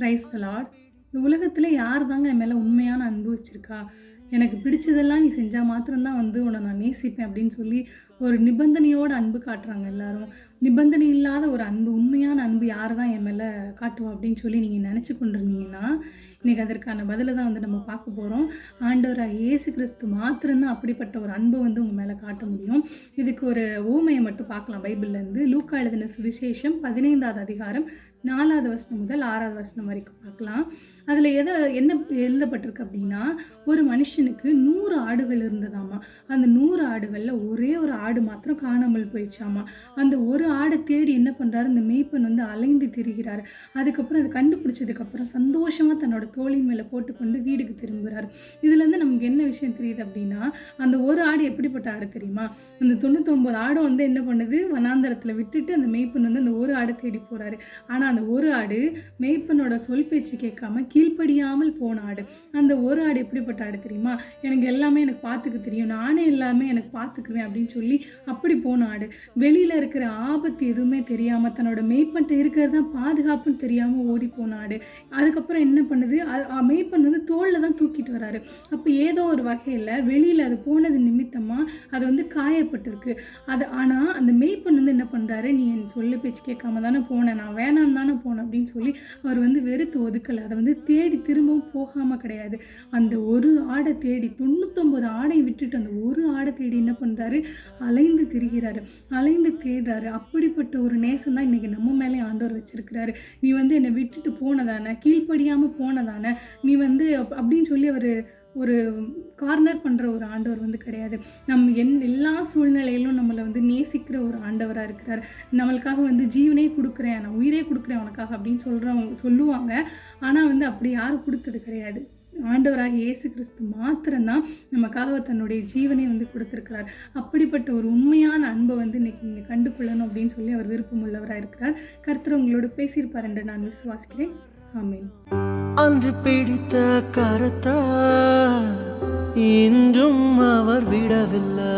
Price த Lord இந்த உலகத்தில் யார் தாங்க என் மேலே உண்மையான அன்பு வச்சுருக்கா? எனக்கு பிடிச்சதெல்லாம் நீ செஞ்சால் மாத்திரம்தான் வந்து உன்னை நான் நேசிப்பேன் அப்படின்னு சொல்லி ஒரு நிபந்தனையோட அன்பு காட்டுறாங்க எல்லாரும். நிபந்தனை இல்லாத ஒரு அன்பு உண்மையான அன்பு யார் தான் என் மேலே காட்டுவோம் அப்படின்னு சொல்லி நீங்கள் நினச்சி கொண்டிருந்தீங்கன்னா இன்றைக்கி அதற்கான பதிலை தான் வந்து நம்ம பார்க்க போகிறோம் ஆண்டவராக இயேசு கிறிஸ்து மாத்திரம்தான் அப்படிப்பட்ட ஒரு அன்பை வந்து உங்கள் மேலே காட்ட முடியும். இதுக்கு ஒரு ஊமையை மட்டும் பார்க்கலாம் பைபிள்லேருந்து. லூக்கா எழுதின சுவிசேஷம் பதினைந்தாவது அதிகாரம் நாலாவது வசனம் முதல் ஆறாவது வசனம் வரைக்கும் பார்க்கலாம். அதில் எதை என்ன எழுதப்பட்டிருக்கு அப்படின்னா ஒரு மனுஷனுக்கு நூறு ஆடுகள் இருந்ததாமா? அந்த நூறு ஆடுகளில் ஒரே ஒரு ஆடு ஆடு மாத்திரம் காணாமல் போயிடுச்சாமா? அந்த ஒரு ஆடை தேடி என்ன பண்ணுறாரு இந்த மேய்ப்பன் வந்து அலைந்து திரிகிறாரு. அதுக்கப்புறம் அதை கண்டுபிடிச்சதுக்கப்புறம் சந்தோஷமாக தன்னோட தோளின் மேலே போட்டுக்கொண்டு வீடுக்கு திரும்புகிறார் இதுலேருந்து நமக்கு என்ன விஷயம் தெரியுது அப்படின்னா அந்த ஒரு ஆடு எப்படிப்பட்ட ஆடு தெரியுமா? அந்த தொண்ணூத்தொம்பது ஆடும் வந்து என்ன பண்ணுது? வனாந்தரத்தில் விட்டுட்டு அந்த மேய்ப்பன் வந்து அந்த ஒரு ஆடை தேடி போகிறாரு ஆனால் அந்த ஒரு ஆடு மேய்ப்பனோட சொல் பேச்சு கேட்காம கீழ்ப்படியாமல் போன ஆடு. அந்த ஒரு ஆடு எப்படிப்பட்ட ஆடு தெரியுமா? எனக்கு எல்லாமே எனக்கு பார்த்துக்க தெரியும். நானே எல்லாமே எனக்கு பார்த்துக்குவேன் அப்படின்னு சொல்லி அப்படி போன ஆடு. வெளியில் இருக்கிற ஆபத்து எதுவுமே தெரியாமல் தன்னோட மேய்ப்பன்ட்ட இருக்கிறது தான் பாதுகாப்புன்னு தெரியாமல் ஓடி போன ஆடு. அதுக்கப்புறம் என்ன பண்ணுது? அது மேய்ப்பன் வந்து தோளில் தான் தூக்கிட்டு வராரு. அப்போ ஏதோ ஒரு வகையில் வெளியில் அது போனது நிமித்தமாக அது வந்து காயப்பட்டிருக்கு. அது ஆனால் அந்த மேய்ப்பன் வந்து என்ன பண்ணுறாரு நீ என் சொல்லு பேச்சு கேட்காம தானே போனேன் நான் வேணாம் தானே போனேன் அப்படின்னு சொல்லி அவர் வந்து வெறுத்து ஒதுக்கலை. அதை வந்து தேடி திரும்பவும் போகாமல் கிடையாது. அந்த ஒரு ஆடை தேடி தொண்ணூத்தொம்பது ஆடை விட்டுட்டு அந்த ஒரு ஆடை தேடி என்ன பண்ணுறாரு அலைந்து திரிகிறாரு அலைந்து தேடுறாரு. அப்படிப்பட்ட ஒரு நேசம் தான் இன்றைக்கி நம்ம மேலே ஆண்டவர் வச்சிருக்கிறாரு. நீ வந்து என்னை விட்டுட்டு போனதானே கீழ்ப்படியாமல் போனதானே நீ வந்து அப்- அப்படின்னு சொல்லி அவர் ஒரு கார்னர் பண்ணுற ஒரு ஆண்டவர் வந்து கிடையாது. நம் என் எல்லா சூழ்நிலையிலும் நம்மளை வந்து நேசிக்கிற ஒரு ஆண்டவராக இருக்கிறார். நம்மளுக்காக வந்து ஜீவனே கொடுக்குறேன் நான் உயிரே கொடுக்குறேன் உனக்காக அப்படின்னு சொல்கிறவங்க சொல்லுவாங்க. ஆனால் வந்து அப்படி யாரும் கொடுத்தது கிடையாது. ஆண்டவராக இயேசு கிறிஸ்து மாத்திரம்தான் நமக்காக தன்னுடைய ஜீவனை வந்து கொடுத்துருக்கிறார். அப்படிப்பட்ட ஒரு உண்மையான அன்பை வந்து இன்னைக்கு நீங்கள் கண்டு கொள்ளணும் அப்படின்னு சொல்லி அவர் விருப்பம் உள்ளவராக இருக்கிறார். கர்த்தர் உங்களோடு பேசியிருப்பார் என்று நான் விசுவாசிக்கிறேன். ஆமேன். அன்று பிடித்த கருத்தா இன்றும் அவர் விடவில்லை.